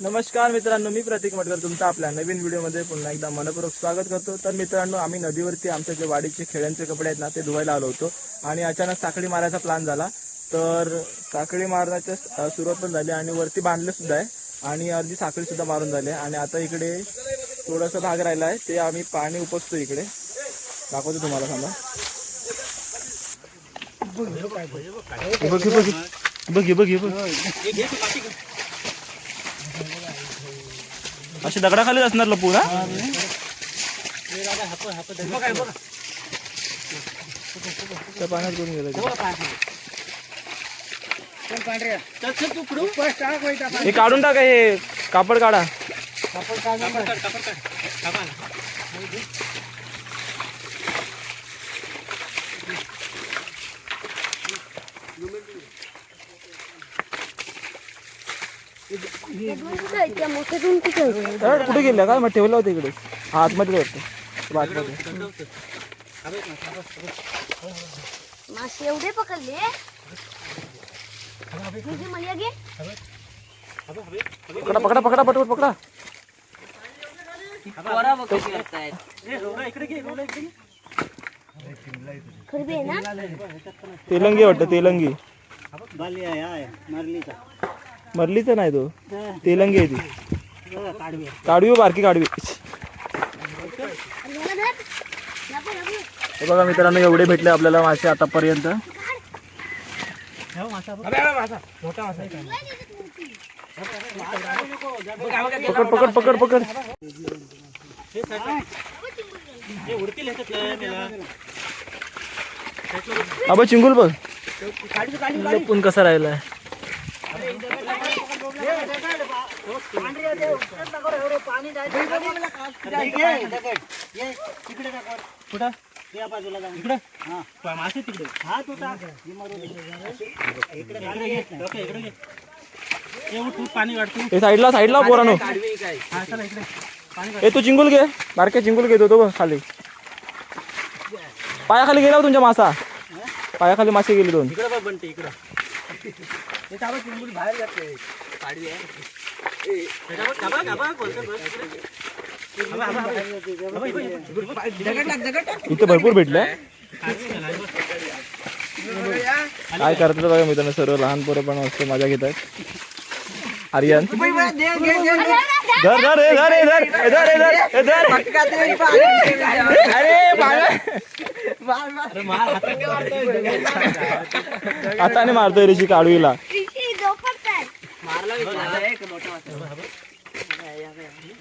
नमस्कार मित्रांनो मी प्रतीक मटकर तुमचं आपल्या नवीन व्हिडिओमध्ये पुन्हा एकदा मनपूर्वक स्वागत करतो. तर मित्रांनो आम्ही नदीवरती आमच्या जे वाडीचे खेळ्यांचे कपडे आहेत ना ते धुवायला आलो होतो आणि अचानक साखळी मारायचा प्लॅन झाला. तर साखळी मारण्याच्या सुरुवात पण झाली आणि वरती बांधले सुद्धा आहे आणि अर्धी साखळी सुद्धा मारून झाली आहे. आणि आता इकडे थोडासा भाग राहिला आहे ते आम्ही पाणी उपसतो इकडे. दाखवतो तुम्हाला सांगा बघ बघ बघ. असे दगडाखालीच असणार लपू ना त्या पाण्यात गेलं हे काढून टाका हे कापड काढा कापड दोन कापड आहेत? तर कुठे गेल्या काय मग ठेवलं होतं इकडे? आतमध्ये वाटतं आतमध्ये मासे एवढे पकडले? पकडा पकडा पकडा पटपट पकडा. खरबी आहे ना? तेलंगी वाटतं तेलंगी मरलीच नाही तो. तेलंगी आहे ती काढवी बारकी काढवी. हे बघा मित्रांनो एवढे भेटले आपल्याला मासे आतापर्यंत. पकड पकड पकड पकड. अबा चिंगुल बघ. लपून कसा राहिलाय. हे साईडला साईडला पोरानो. ए तू चिंगुल घे. बारक्या चिंगुल घेतो तो बघ खाली. पायाखाली गेला हो तुमच्या मासा. पायाखाली मासे गेले दोन. इथे भरपूर भेटले काय करतात बघा मित्रांनो सर्व लहान पोरं पण मस्त मजा घेतात आर्यन. धर धर ए, धर ए, धर ए, धर ए, धर ए, धर अरे बाळा. हाताने मारतोय ऋषी झोपडताय.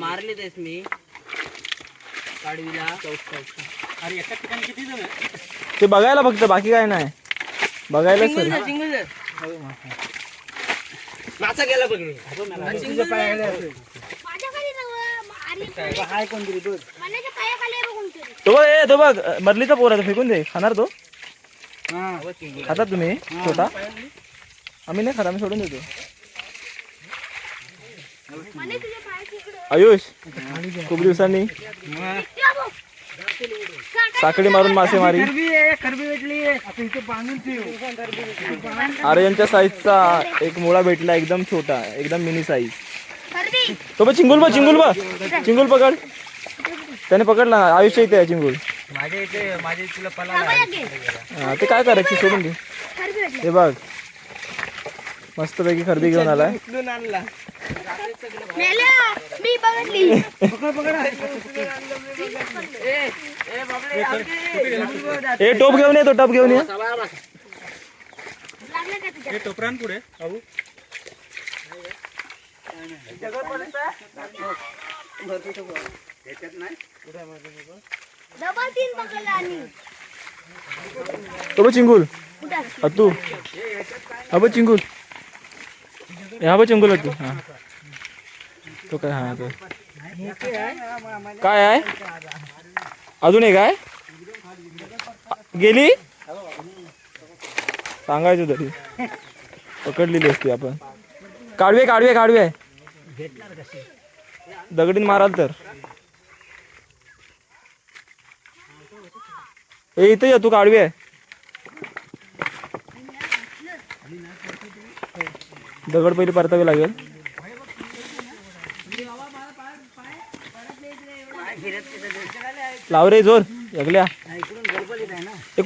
मारले तेच मी. काढवीला ते बघायला फक्त बाकी काय नाही. बघायला सर मासा गेला बघ मी. तो बघ ए, तो बघ मरलीचा पोर आहे तो फेकून दे. खाणार तो? खातात तुम्ही? छोटा? आम्ही नाही खात आम्ही सोडून देतो. आयुष खूप दिवसांनी. साखळी मारून मासेमारी आर्यनच्या साईजचा एक मुळा भेटला एकदम छोटा एकदम मिनी साईज. तो बघ चिंगुल बघ चिंगुल बघ. चिंगुल पकड. त्याने पकडला आयुष्य इथे आहे चिंगुल. माझ्या इथे माझ्या तुला पला थांबा की. हा, ते काय करायची सोडून दे. हे बघ. मस्तपैकी खरेदी घेऊन आलाय. आणला. मेल्या. मी बघितली ए टोप घेऊन ये तो टप घेऊन ये. लागलं का तुझ्या? टोपरान पुढे. आणि. तो. बघ चिंगुल. हा चिंगुल हा बघ चिंगुल तू. हा. तो काय हा तो. काय आहे? अजून एक आहे? गेली? सांगायचं तरी. पकडलेली असते आपण. काढवे काढवे काढवे भेटणार कसे दगडीन माराल तर. ए इथं या तू काढवी आहे. दगड पहिले परतावे लागेल. लाव रे जोर एकल्या.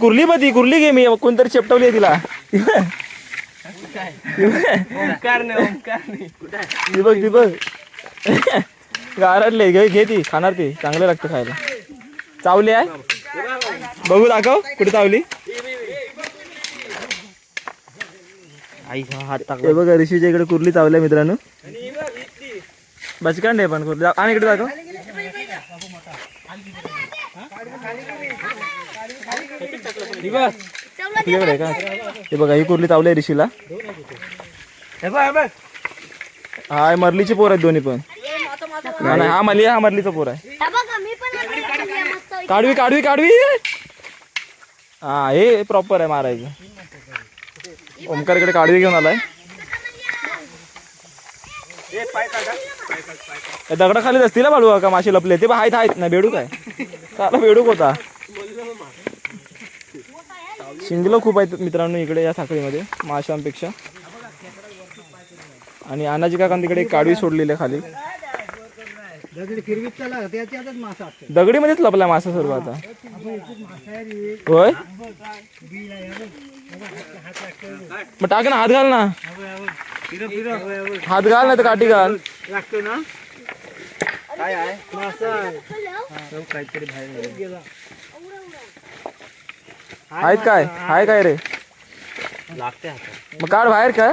कुर्ली बी कुर्ली घे मी कोणतरी चेपटवली तिला. बघ ती बघ. गारटले घे घे ती खाणार ती. चांगलं लागतं खायला. चावली आहे? बघू दाखव कुठे चावली? आईचा हात बघा ऋषीच्या इकडे कुर्ली चावल्या मित्रांनो. बचकांड आहे पण कुर्ली. आणि इकडे दाखव. हे बघा ही कुर्ली चावली आहे ऋषीला. हा मरलीची पोर आहेत दोन्ही पण. नाही, नाही हा मली हा मरलीचा पोर आहे. हा बघा मी पण आपल्याला खाल्ली मस्त काढवी काढवी काढवी. हा हे प्रॉपर आहे मारायचं. ओमकारकडे काढवी घेऊन आलाय. हे दगडा खालीच असतील ना बाळू का मासे लपले. ते पण आहेत आहेत. ना बेडूक आहे. चाला बेडूक होता. शिंगलं खूप आहेत मित्रांनो इकडे या साखळीमध्ये माशांपेक्षा. आणि अनाजी काकां तिकडे एक काढवी सोडलेली आहे खाली. दगडीमध्येच लपला मासा सर्व आता. होय? मग टाक ना हात घाल ना. हात घाल ना तर काठी घाल. लागतो ना? काय आहे? काहीतरी बाहेर आहेत काय? हाय काय रे? लागते मग काढ बाहेर काय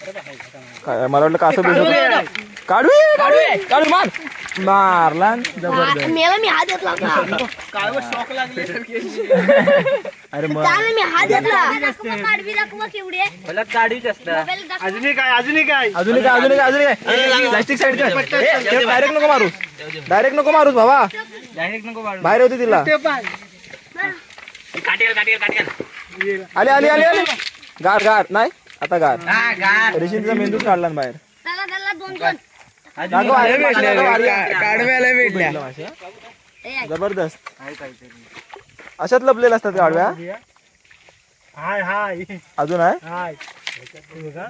काय मला वाटलं कासं बिसं काढू काढू मार. मारला न. जबरदस्त मेला मी हात घेतला होता. अरे मग. मी हात घेतला. दाखवा काढवी दाखवा केवढे. मला काढीच असतं. मोबाईल दाखवा. अजूनही काय अजूनही काय? अजून काय अजून काय अजून काय? प्लास्टिक साईड डायरेक्ट नको मारूस डायरेक्ट नको मारूस बाबा. डायरेक्ट नको काढू बाहेर होती तिला. काटेल काटेल काटेल आली आली आली आली. गार गार नाही? आता गार रेशीमचा मेंदूच काढला ना बाहेर चला चला दोन दोन दाखव, आले मासे, दाखव, आले. काढव्याला भेटल्या मासे. ए, आहे. जबरदस्त अशात लपलेल्या असतात गाडव्या हाय हाय अजून आहे हाय बघा.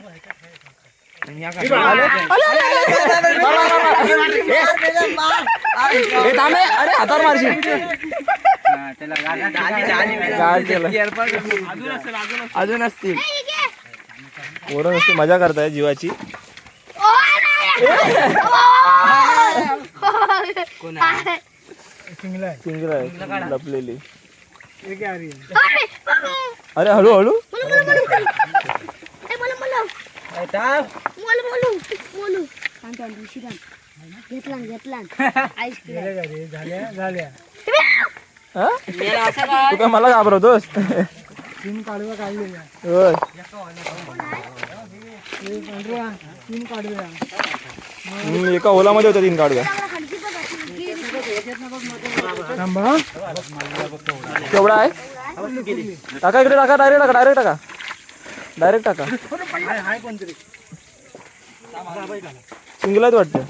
आले? आले, आले, आले, आले. मार, मार, मार, मार. ए, ए, थांब ए. अरे हातावर मारशील काय केलं अजून असतील पोरं नुसती मजा करताय जीवाची आहे. लपलेली काय अरे? हळू हळू. घेतला घेतला आईस्क्रीम गेल्या का रे? झाल्या झाल्या? तू काय मला घाबरवतोस तीन काढव्या काढलेल्या होय. हे तीन काढव्या हम्म, एका ओलामध्ये होत्या तीन थांबा केवढा आहे? टाका इकडे टाका डायरेक्ट टाका डायरेक्ट टाका. डायरेक्ट टाका. हाय हाय कोणतरी सिंगल आहेत वाटतं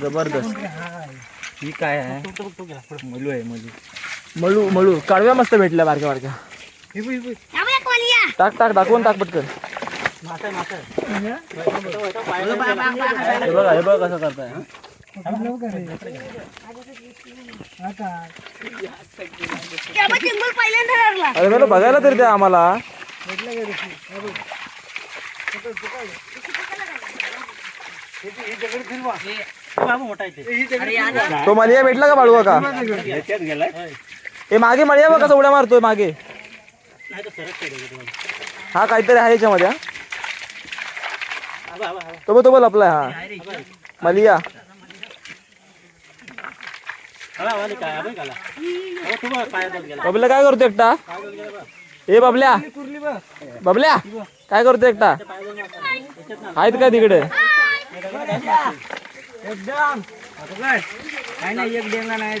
जबरदस्त. ही काय आहे? मुलू आहे मुलू. मळू मळू. काढव्या मस्त भेटल्या बारक्या बारक्या. हे बघ, हे बघ. टाक टाक दाखवून टाक पटकन. हे बघा हे बघा कसं करताय अरे मला बघायला तरी द्या आम्हाला? हे. हे. ही तो मलिया भेटला का बाळू का हे मागे मलिया बघ कसा उड्या मारतोय मागे. हा काहीतरी आहे याच्यामध्ये हा. तो बघ तो बघ लपलाय हा. मलिया. बबल्या काय करतो एकटा? ए बबल्या. बबल्या काय करतो एकटा? आहेत का तिकडे? काय? नाही एक डेंगा नाही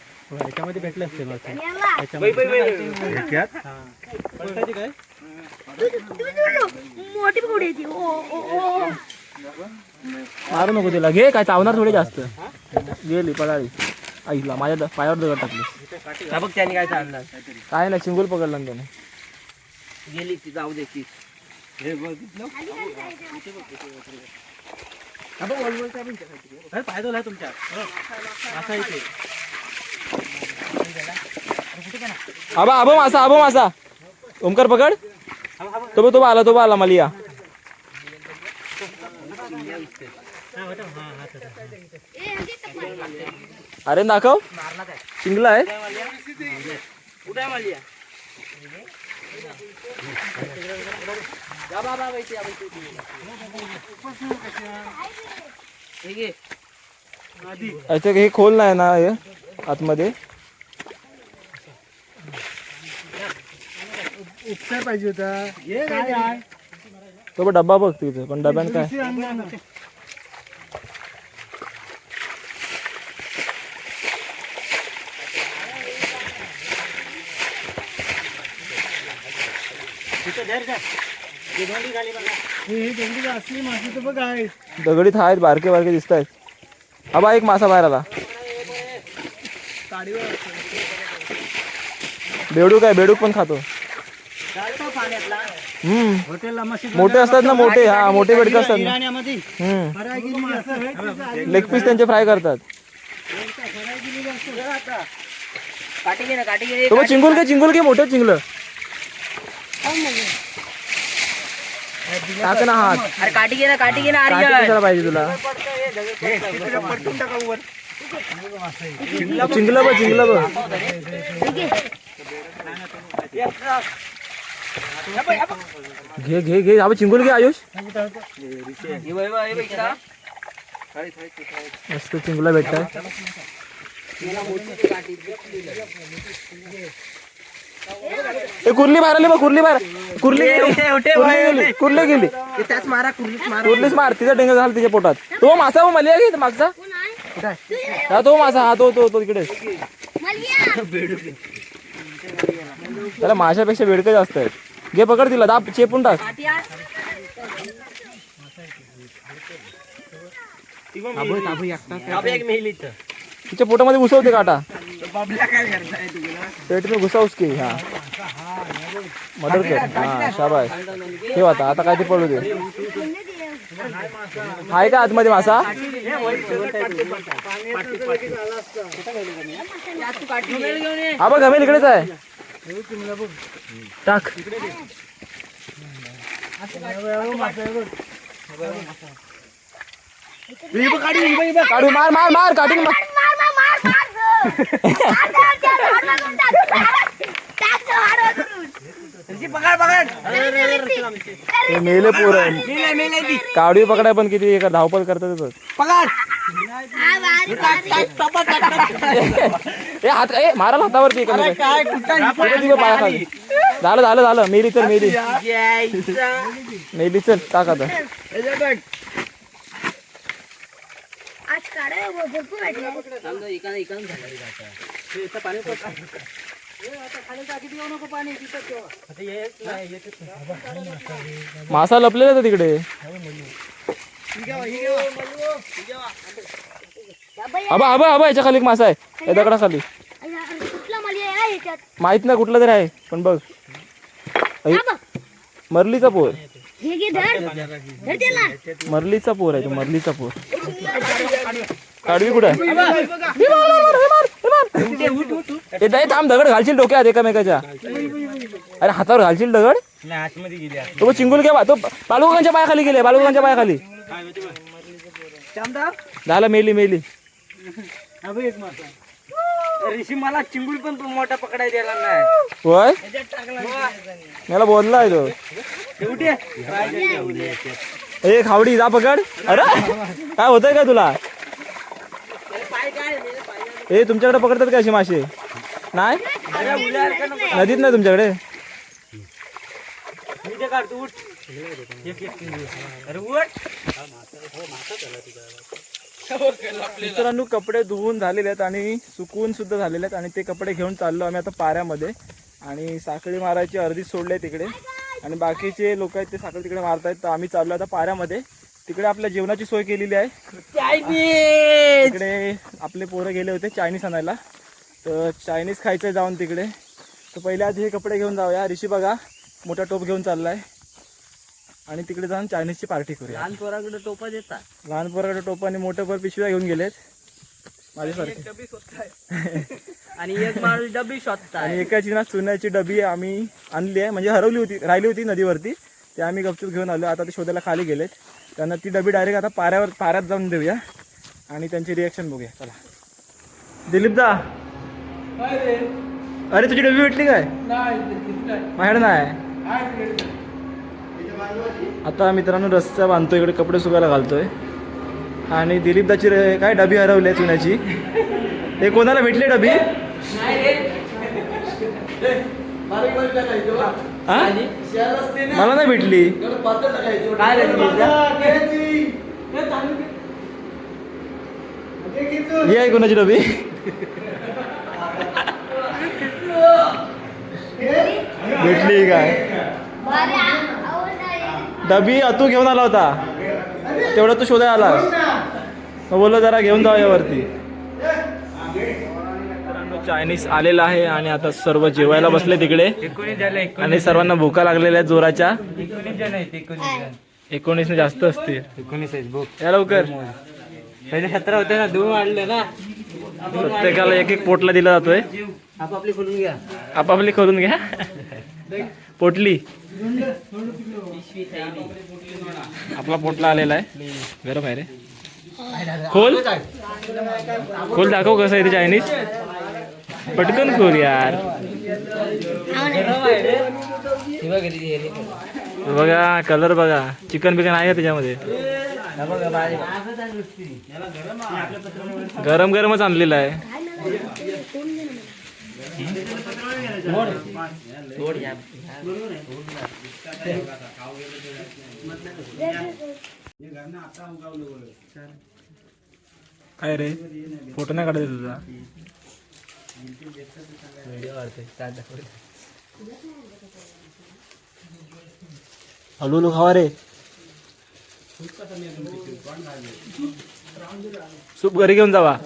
याच्यामध्ये भेटले असते बघ. याला. बाई, बाई, बाई, बाई. हा. बघतायची काय? मोठी कुठे येते ओ ओ ओ मारू नको तिला. घे काय चावणार थोडी जास्त. गेली पळाली. आईला माझ्या द- पायावर दगड टाकली. बघ त्याने काय चालणार काय नाही चिंगूल पकडला ना त्याने. गेली ती जाऊ दे ती हे बघितलं आहे तुमच्या. असा इथे. आबा आबा मासा आबा मासा. ओमकार पकड. तो तो आला तो आला मलिया. अरे दाखव. शिंगला आहे. हे खोल नाही ना आतमध्ये. उपचार पाहिजे होता. काय आहे तो बघ डब्बा बघ तिथे पण डब्यान काय. ही. ही असली तर बघ आहे दगडीत आहेत बारके बारके दिसत आहेत. आबा एक मासा बाहेर आला. बेडूक आहे बेडूक पण खातो. हम्म. मोठे असतात ना मोठे हा मोठे बेडकं असतात ना. लेग पीस त्यांचे फ्राय करतात. काठी घे ना काठी घे. तो चिंगुल घे. चिंगुल घे मोठं चिंगलं. टाक ना हात. अरे काठी घे ना काठी घे ना कशाला पाहिजे तुला. चिंगलं बघ चिंगलं बघ. घे घे घे. आपण चिंगुल घे आयुष. मस्त चिंगुला भेटतात ए कुर्ली आली बघ कुर्ली बाहेर. कुर्ली गेली. कुर्ली गेली. कुर्ली गेली. त्याच मारा कुर्लीच मारा. कुर्लीच मार. तिचा डेंगा झाला तिच्या पोटात. तो मासा मग मलिया घे मागचा? कोण आहे? हा तो मासा. हा तो तो तो तिकडे मलिया. त्याला माशापेक्षा बेडकं जास्त आहेत. घे पकड तिला दाब चेपून टाक. तिच्या पोटामध्ये घुसवते काटा. पेट में घुसा उसकी हा? मदर कर. हा शाबाय ठेव आता आता काय ते पडू दे. आहे का आतमध्ये मासा? हा बघ गमेल इकडेच आहे. टाक काढू मार मार मार काढून मेले पोर काढू पकडाय पण किती धावपळ करतात पकड ए हात ए माराल हातावरती एका पायाखाली झालं झालं झालं. मेली चल मेली मेली चल टाक आता. आज काढा भरपूर. मासा लपलेला तिकडे. आबा आबा आबा याच्या खाली एक मासा आहे. या दगडा खाली कुठला मलिया आहे? ह्याच्यात माहीत नाही कुठला तरी आहे पण बघ. हा. मरलीचा पोर. हे घे धर. धर त्याला. मरलीचा पोर आहे तो मरलीचा पोर. काढवी कुठे आहे? थांब दगड घालशील डोक्यात एकामेकाच्या. अरे हातावर घालशील दगड. तो चिंगुल घे बा. तो बालुकांच्या पायाखाली गेले बालुकांच्या पायाखाली. झालं मेली मेली. हा बघ एक मासा. ऋषी मला चिंगुल पण तू मोठा पकडाय दिला नाही. होय? मला बोललाय तो. शेवटी? ए खावडी जा पकड. अरे काय होतंय का तुला? ए तुमच्याकडे पकडतात का अशी मासे नाही? नदीत नाही तुमच्याकडे? अरे उठ. मित्रांनो कपडे धुवून झालेले आहेत आणि सुकवून सुद्धा झालेले आहेत आणि ते कपडे घेऊन चाललो आम्ही आता पाऱ्यामध्ये. आणि साखळी मारायची अर्धी सोडले तिकडे. आणि बाकीचे लोक आहेत ते साखळी तिकडे मारतायत तर आम्ही चाललो आता पाऱ्यामध्ये. तिकडे आपल्या जेवणाची सोय केलेली आहे. तिकडे आपले पोरं गेले होते चायनीज आणायला. तर चायनीज खायचं जाऊन तिकडे. तर पहिले आधी हे कपडे घेऊन जाऊया. ऋषी बघा मोठा टोप घेऊन चाललाय. आणि तिकडे जाऊन चायनीजची पार्टी करूया. लहान पोराकडे टोपा देतात. लहान पोराकडे टोप आणि मोठं पोर पिशव्या घेऊन गेलेत. माझ्यासारखे आणि एक माणूस डबी शोधताय. आणि एकाची ना चुन्याची डबी आम्ही आणली आहे. म्हणजे हरवली होती राहिली होती नदीवरती. ते आम्ही गपचूप घेऊन आलो. आता ते शोधायला खाली गेलेत. त्यांना ती डबी डायरेक्ट आता पाऱ्यावर पाऱ्यात जाऊन देऊया. आणि त्यांची रिॲक्शन बघूया. चला. दिलीप दा. अरे तुझी डबी भेटली काय? माझ्याकडे नाही आता मित्रांनो रस्ता बांधतोय इकडे कपडे सुकायला घालतोय. आणि दिलीप दाची रे- काय डबी हरवली आहे चुन्याची? हे कोणाला भेटली डबी? हा? मला नाही भेटली. काय ही आहे कोणाची डबी? भेटली काय? डबी तू घेऊन आला होता. तेवढा तू शोधायला आलास. मग बोललो जरा घेऊन जाऊया वरती चायनीज आलेला आहे आणि आता सर्व जेवायला बसले तिकडे. आणि सर्वांना भूका लागलेल्या जोराच्या. एकोणीस जास्त असतील. एकोणीस या लवकर. पहिले सतरा होते ना दोन वाढले ना. प्रत्येकाला एक एक पोटला दिला जातोय. आपापली खोलून घ्या. आपापली करून घ्या. पोटली. आपला पोटला आलेला आहे. गरम आहे रे. खोल. खोल दाखव कसं आहे ते चायनीज पटकन खोल यार. बघा कलर बघा. चिकन बिकन आहे का त्याच्यामध्ये? गरम गरमच आणलेला आहे. काय रे? फोटो नाही काढत तुझा? हळू हळू खावा रे. सूप घरी घेऊन जावा.